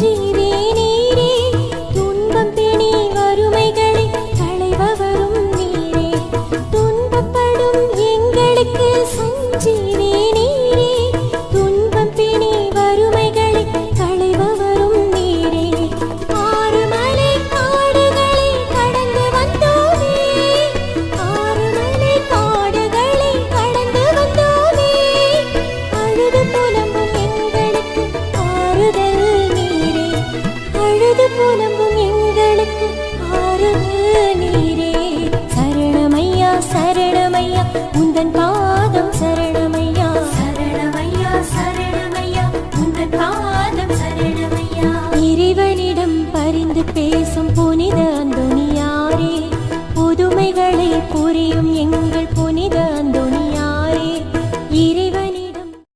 de இறைவனிடம் பரிந்து பேசும் புனித அந்தோனியாரே புதுமைகளை புரியும் எங்கள்